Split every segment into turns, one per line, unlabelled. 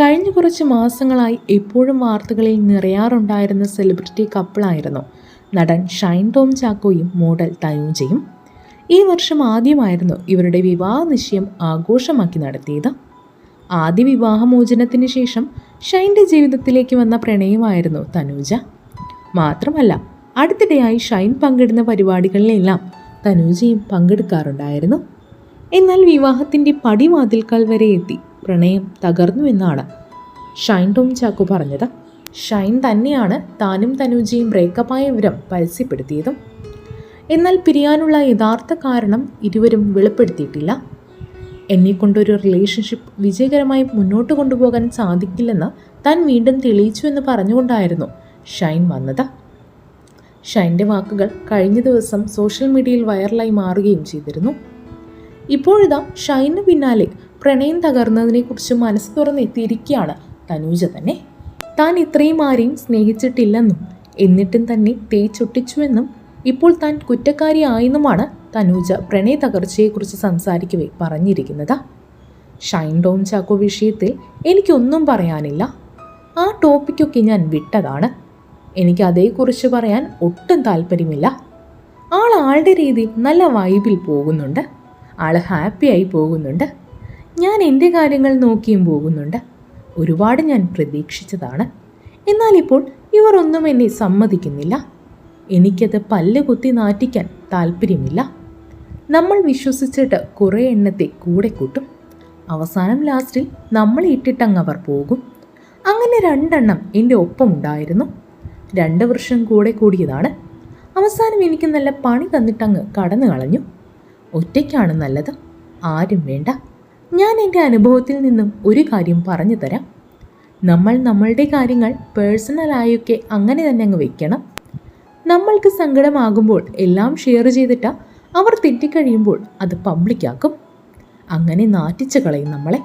കഴിഞ്ഞ കുറച്ച് മാസങ്ങളായി എപ്പോഴും വാർത്തകളിൽ നിറയാറുണ്ടായിരുന്ന സെലിബ്രിറ്റി കപ്പിളായിരുന്നു നടൻ ഷൈൻ ടോം ചാക്കോയും മോഡൽ തനൂജയും. ഈ വർഷം ആദ്യമായിരുന്നു ഇവരുടെ വിവാഹ നിശ്ചയം ആഘോഷമാക്കി നടത്തിയത്. ആദ്യ വിവാഹമോചനത്തിന് ശേഷം ഷൈന്റെ ജീവിതത്തിലേക്ക് വന്ന പ്രണയമായിരുന്നു തനൂജ. മാത്രമല്ല അടുത്തിടെയായി ഷൈൻ പങ്കിടുന്ന പരിപാടികളിലെല്ലാം തനൂജയും പങ്കെടുക്കാറുണ്ടായിരുന്നു. എന്നാൽ വിവാഹത്തിന്റെ പടിവാതിൽക്കൽ വരെ എത്തി. പ്രണയം തകർന്നു എന്നാണ്. ഷൈൻ ടോം ചാക്കു പറഞ്ഞത്. ഷൈൻ തന്നെയാണ് താനും തനുജയും ബ്രേക്കപ്പായ വിവരം പരസ്യപ്പെടുത്തിയതും. എന്നാൽ പിരിയാനുള്ള യഥാർത്ഥ കാരണം ഇരുവരും വെളിപ്പെടുത്തിയിട്ടില്ല. എന്നെക്കൊണ്ടൊരു റിലേഷൻഷിപ്പ് വിജയകരമായി മുന്നോട്ട് കൊണ്ടുപോകാൻ സാധിക്കില്ലെന്ന് താൻ വീണ്ടും തെളിയിച്ചു എന്ന് പറഞ്ഞുകൊണ്ടായിരുന്നു ഷൈൻ വന്നത്. ഷൈന്റെ വാക്കുകൾ കഴിഞ്ഞ ദിവസം സോഷ്യൽ മീഡിയയിൽ വൈറലായി മാറുകയും ചെയ്തിരുന്നു. ഇപ്പോഴിതാ ഷൈന് പിന്നാലെ പ്രണയം തകർന്നതിനെക്കുറിച്ച് മനസ്സ് തുറന്നെത്തിയിരിക്കുകയാണ് തനൂജ തന്നെ. താൻ ഇത്രയും ആരെയും സ്നേഹിച്ചിട്ടില്ലെന്നും എന്നിട്ടും തന്നെ തേച്ചൊട്ടിച്ചുവെന്നും ഇപ്പോൾ താൻ കുറ്റക്കാരിയായെന്നുമാണ് തനൂജ പ്രണയ തകർച്ചയെക്കുറിച്ച് സംസാരിക്കവേ പറഞ്ഞിരിക്കുന്നത്. ഷൈൻ ഡോൺ ചാക്കോ വിഷയത്തിൽ എനിക്കൊന്നും പറയാനില്ല. ആ ടോപ്പിക്കൊക്കെ ഞാൻ വിട്ടതാണ്. എനിക്ക് അതേക്കുറിച്ച് പറയാൻ ഒട്ടും താല്പര്യമില്ല. ആൾ ആളുടെ രീതി നല്ല വൈബിൽ പോകുന്നുണ്ട്. ആൾ ഹാപ്പിയായി പോകുന്നുണ്ട്. ഞാൻ എന്റെ കാര്യങ്ങൾ നോക്കിയും പോകുന്നുണ്ട്. ഒരുപാട് ഞാൻ പ്രതീക്ഷിച്ചതാണ്. എന്നാൽ ഇപ്പോൾ ഇവർ ഒന്നും എന്നെ സമ്മതിക്കുന്നില്ല. എനിക്കത് പല്ല് കുത്തി നാറ്റിക്കാൻ താല്പര്യമില്ല നമ്മൾ വിശ്വസിച്ചിട്ട് കുറേ എണ്ണത്തെ കൂടെ കൂട്ടും. അവസാനം ലാസ്റ്റിൽ നമ്മൾ ഇട്ടിട്ടങ്ങ് അവർ പോകും. അങ്ങനെ രണ്ടെണ്ണം എന്റെ ഒപ്പം ഉണ്ടായിരുന്നു. രണ്ട് വർഷം കൂടെ കൂടിയതാണ്. അവസാനം എനിക്ക് നല്ല പണി തന്നിട്ടങ്ങ് കടന്നു കളഞ്ഞു ഒറ്റയ്ക്കാണ് നല്ലത്. ആരും വേണ്ട. ഞാൻ എന്റെ അനുഭവത്തിൽ നിന്നും ഒരു കാര്യം പറഞ്ഞു തരാം. നമ്മൾ നമ്മളുടെ കാര്യങ്ങൾ പേഴ്സണലായൊക്കെ അങ്ങനെ തന്നെ അങ്ങ് വെക്കണം. നമ്മൾക്ക് സങ്കടമാകുമ്പോൾ എല്ലാം ഷെയർ ചെയ്തിട്ട് അവർ തെറ്റിക്കഴിയുമ്പോൾ അത് പബ്ലിക്കാക്കും അങ്ങനെ നാറ്റിച്ച് കളയും നമ്മളെ.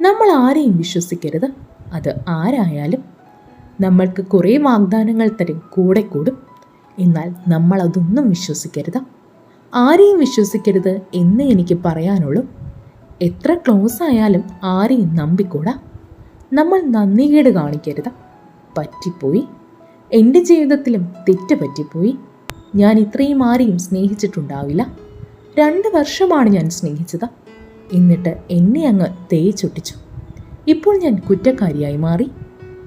നമ്മൾ ആരെയും വിശ്വസിക്കരുത്. അത് ആരായാലും. നമ്മൾക്ക് കുറേ വാഗ്ദാനങ്ങൾ തരും കൂടെ കൂടും. എന്നാൽ നമ്മളതൊന്നും വിശ്വസിക്കരുത്. ആരെയും വിശ്വസിക്കരുത് എന്ന് എനിക്ക് പറയാനുള്ളൂ. എത്ര ക്ലോസ് ആയാലും ആരെയും നമ്പിക്കൂടാ. നമ്മൾ നന്ദികേട് കാണിക്കരുത്. പറ്റിപ്പോയി. എന്റെ ജീവിതത്തിലും തെറ്റ് പറ്റിപ്പോയി. ഞാൻ ഇത്രയും ആരെയും സ്നേഹിച്ചിട്ടുണ്ടാവില്ല. രണ്ട് വർഷമാണ് ഞാൻ സ്നേഹിച്ചത്. എന്നിട്ട് എന്നെ അങ്ങ് തേച്ചൊട്ടിച്ചു. ഇപ്പോൾ ഞാൻ കുറ്റക്കാരിയായി മാറി.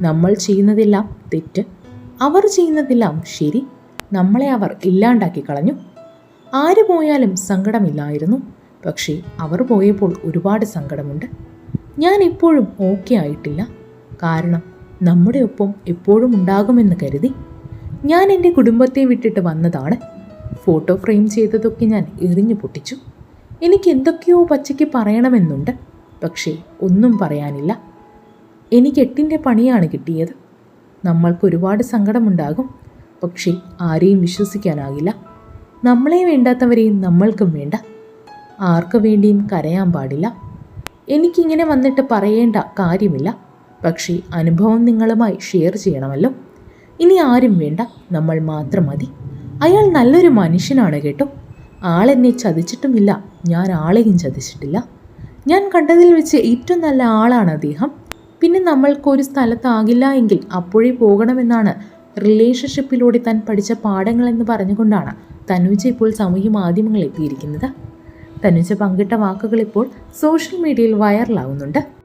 നമ്മൾ ചെയ്യുന്നതെല്ലാം തെറ്റ്. അവർ ചെയ്യുന്നതെല്ലാം ശരി. നമ്മളെ അവർ ഇല്ലാണ്ടാക്കി കളഞ്ഞു. ആര് പോയാലും സങ്കടമില്ലായിരുന്നു. പക്ഷേ അവർ പോയപ്പോൾ ഒരുപാട് സങ്കടമുണ്ട്. ഞാൻ ഇപ്പോഴും ഓക്കെ ആയിട്ടില്ല. കാരണം നമ്മുടെ ഒപ്പം എപ്പോഴും ഉണ്ടാകുമെന്ന് കരുതി ഞാൻ എന്റെ കുടുംബത്തെ വിട്ടിട്ട് വന്നതാണ്. ഫോട്ടോ ഫ്രെയിം ചെയ്തതൊക്കെ ഞാൻ എറിഞ്ഞു പൊട്ടിച്ചു. എനിക്ക് എന്തൊക്കെയോ പച്ചയ്ക്ക് പറയണമെന്നുണ്ട്. പക്ഷേ ഒന്നും പറയാനില്ല. എനിക്ക് എട്ടിന്റെ പണിയാണ് കിട്ടിയത്. നമ്മൾക്ക് ഒരുപാട് സങ്കടമുണ്ടാകും. പക്ഷേ ആരെയും വിശ്വസിക്കാനാകില്ല. നമ്മളെ വേണ്ടാത്തവരെയും നമ്മൾക്കും വേണ്ട. ആർക്കു വേണ്ടിയും കരയാൻ പാടില്ല. എനിക്കിങ്ങനെ വന്നിട്ട് പറയേണ്ട കാര്യമില്ല. പക്ഷേ അനുഭവം നിങ്ങളുമായി ഷെയർ ചെയ്യണമല്ലോ. ഇനി ആരും വേണ്ട നമ്മൾ മാത്രം മതി. അയാൾ നല്ലൊരു മനുഷ്യനാണ് കേട്ടോ. ആളെന്നെ ചതിച്ചിട്ടുമില്ല ഞാൻ ആളെയും ചതിച്ചിട്ടില്ല. ഞാൻ കണ്ടതിൽ വെച്ച് ഏറ്റവും നല്ല ആളാണ് അദ്ദേഹം. പിന്നെ നമ്മൾക്കൊരു സ്ഥലത്താകില്ല എങ്കിൽ അപ്പോഴേ പോകണമെന്നാണ് റിലേഷൻഷിപ്പിലൂടെ താൻ പഠിച്ച പാഠങ്ങളെന്ന് പറഞ്ഞുകൊണ്ടാണ് തനുജ ഇപ്പോൾ സാമൂഹ്യ മാധ്യമങ്ങളിൽ എത്തിയിരിക്കുന്നത്. തനുജ പങ്കിട്ട വാക്കുകൾ ഇപ്പോൾ സോഷ്യൽ മീഡിയയിൽ വൈറലാവുന്നുണ്ട്